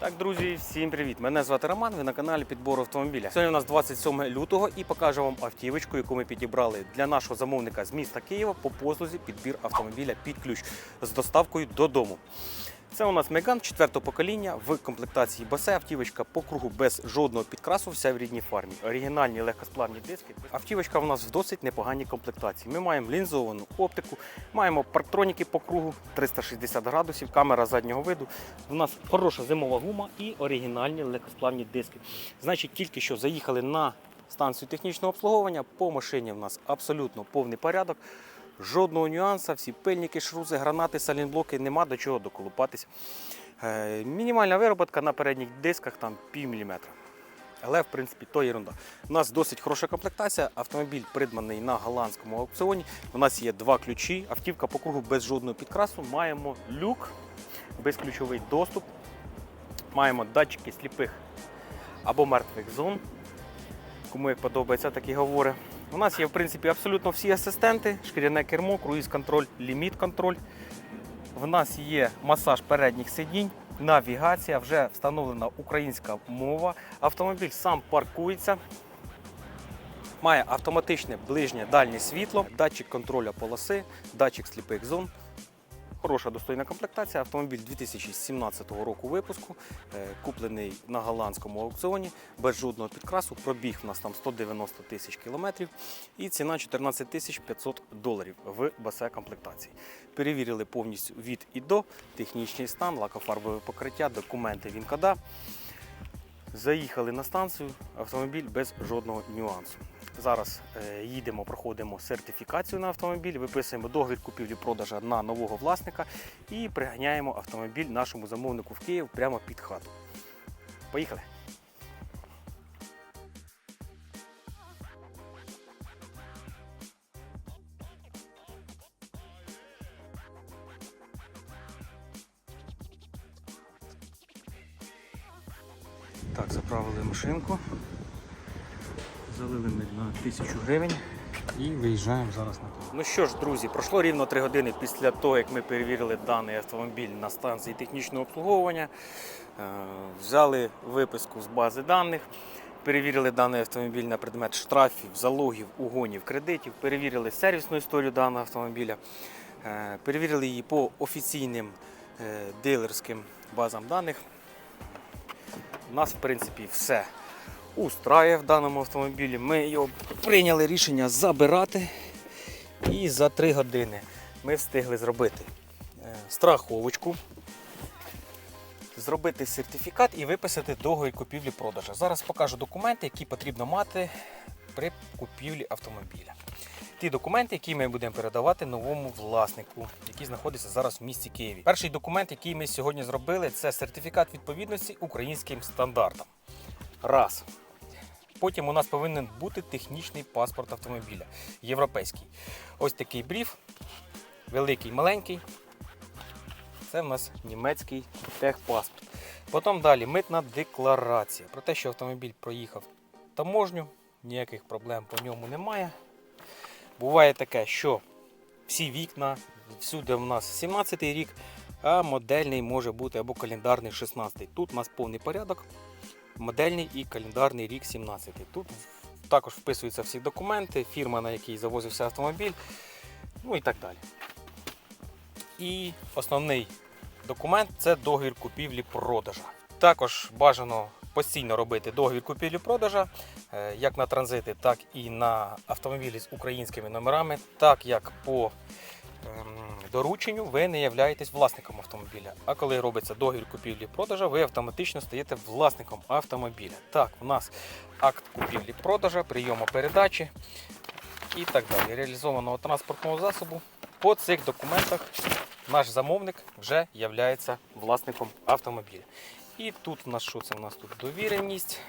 Так, друзі, всім привіт! Мене звати Роман, ви на каналі підбору автомобіля. Сьогодні у нас 27 лютого і покажу вам автівочку, яку ми підібрали для нашого замовника з міста Києва по послузі підбір автомобіля під ключ з доставкою додому. Це у нас Меган 4 покоління в комплектації Басе. Автівочка по кругу без жодного підкрасу, вся в рідній фармі. Оригінальні легкосплавні диски. Автівочка у нас в досить непоганій комплектації. Ми маємо лінзовану оптику, маємо парктроніки по кругу 360 градусів, камера заднього виду. У нас хороша зимова гума і оригінальні легкосплавні диски. Значить, тільки що заїхали на станцію технічного обслуговування. По машині в нас абсолютно повний порядок. Жодного нюанса, всі пильники, шрузи, гранати, салінблоки, нема до чого доколупатися. Е, мінімальна вироботка на передніх дисках там пів міліметра. Але в принципі то ерунда. У нас досить хороша комплектація. Автомобіль придбаний на голландському аукціоні. У нас є два ключі, автівка по кругу без жодного підкрасу. Маємо люк, безключовий доступ. Маємо датчики сліпих або мертвих зон. Кому як подобається, так і говорить. У нас є в принципі абсолютно всі асистенти: шкіряне кермо, круїз-контроль, ліміт-контроль. В нас є масаж передніх сидінь, навігація, вже встановлена українська мова. Автомобіль сам паркується. Має автоматичне ближнє дальнє світло, датчик контроля полоси, датчик сліпих зон. Хороша достойна комплектація. Автомобіль 2017 року випуску, е, куплений на голландському аукціоні, без жодного підкрасу. Пробіг у нас там 190 тисяч кілометрів і ціна 14 тисяч 500 доларів в басе комплектації. Перевірили повністю від і до, технічний стан, лакофарбове покриття, документи ВІНКОДА. Заїхали на станцію, автомобіль без жодного нюансу. Зараз е, їдемо, проходимо сертифікацію на автомобіль, виписуємо договір купівлі-продажа на нового власника і приганяємо автомобіль нашому замовнику в Київ прямо під хату. Поїхали! Так, заправили машинку. Залили ми на тисячу гривень і виїжджаємо зараз на то. Ну що ж, друзі, пройшло рівно 3 години після того, як ми перевірили даний автомобіль на станції технічного обслуговування. Е, Взяли виписку з бази даних, перевірили даний автомобіль на предмет штрафів, залогів, угонів, кредитів, перевірили сервісну історію даного автомобіля, е, перевірили її по офіційним е, дилерським базам даних. У нас, в принципі, все устраює в даному автомобілі. Ми його прийняли рішення забирати. І за 3 години ми встигли зробити е, страховочку, зробити сертифікат і виписати договір купівлі-продажу. Зараз покажу документи, які потрібно мати при купівлі автомобіля. Ті документи, які ми будемо передавати новому власнику, який знаходиться зараз в місті Києві. Перший документ, який ми сьогодні зробили, це сертифікат відповідності українським стандартам. Раз. Потім у нас повинен бути технічний паспорт автомобіля європейський. Ось такий бриф, великий, маленький. Це в нас німецький техпаспорт. Потім далі митна декларація. Про те, що автомобіль проїхав таможню, ніяких проблем по ньому немає. Буває таке, що всі вікна, всюди в нас 17-й рік, а модельний може бути або календарний 16-й. Тут у нас повний порядок модельний і календарний рік 17. Тут також вписуються всі документи, фірма, на якій завозився автомобіль, ну і так далі. І основний документ це договір купівлі-продажа. Також бажано постійно робити договір купівлі-продажа, е, як на транзити, так і на автомобілі з українськими номерами, так як по дорученню ви не являєтесь власником автомобіля. А коли робиться договір купівлі-продажа, ви автоматично стаєте власником автомобіля. Так, у нас акт купівлі-продажа, прийому передачі і так далі. Реалізованого транспортного засобу. По цих документах наш замовник вже є власником автомобіля. І тут у нас що це? У нас тут довіреність,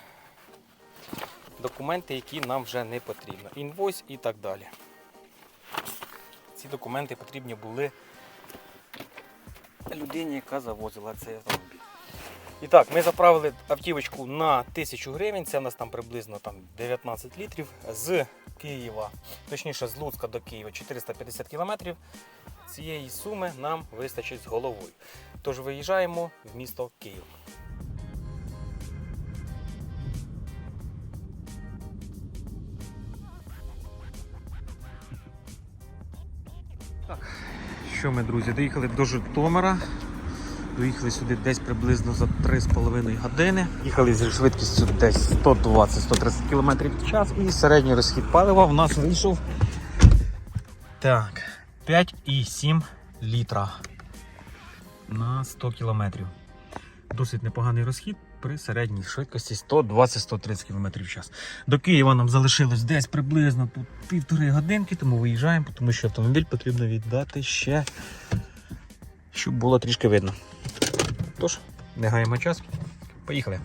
документи, які нам вже не потрібно. Інвойс і так далі. Ці документи потрібні були людині, яка завозила цей автомобіль. І так, ми заправили автівочку на 1000 гривень, це у нас там приблизно там, 19 літрів. З Києва, точніше з Луцька до Києва 450 кілометрів. Цієї суми нам вистачить з головою. Тож виїжджаємо в місто Київ. Що ми, друзі, доїхали до Житомира. Доїхали сюди десь приблизно за 3,5 години. Їхали зі швидкістю десь 120-130 км в час. І середній розхід палива в нас вийшов так, 5,7 літра на 100 км. Досить непоганий розхід при середній швидкості 120-130 км в час. До Києва нам залишилось десь приблизно півтори годинки, тому виїжджаємо, тому що автомобіль потрібно віддати ще, щоб було трішки видно. Тож, не гаємо час. Поїхали.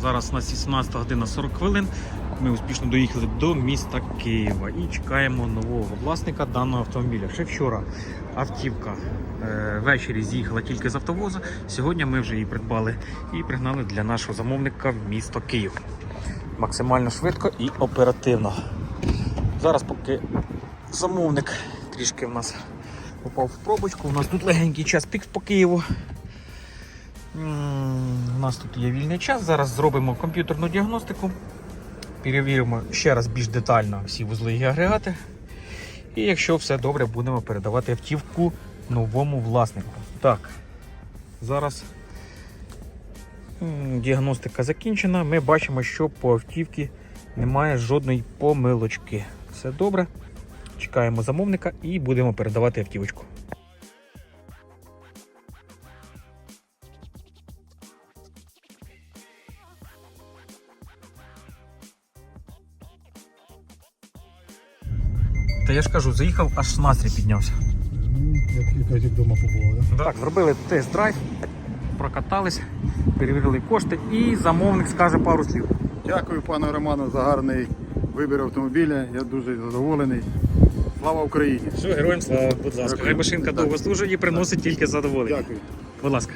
Зараз у нас 18 година 40 хвилин. Ми успішно доїхали до міста Києва і чекаємо нового власника даного автомобіля. Ще вчора автівка е, ввечері з'їхала тільки з автовозу. Сьогодні ми вже її придбали і пригнали для нашого замовника в місто Київ. Максимально швидко і оперативно. Зараз, поки замовник трішки в нас попав в пробочку, у нас тут легенький час пік по Києву. У нас тут є вільний час. Зараз зробимо комп'ютерну діагностику. Перевіримо ще раз більш детально всі вузли і агрегати. І якщо все добре, будемо передавати автівку новому власнику. Так, зараз діагностика закінчена. Ми бачимо, що по автівці немає жодної помилочки. Все добре. Чекаємо замовника і будемо передавати автівочку. Та я ж кажу, заїхав, аж настрій піднявся. Ну, як якась вдома побула, да? Так, зробили тест-драйв, прокатались, перевірили кошти і замовник скаже пару слів. Дякую пану Роману за гарний вибір автомобіля. Я дуже задоволений. Слава Україні! Все, героям слава, будь ласка. Машинка довго служить і приносить тільки задоволення. Дякую. Будь ласка.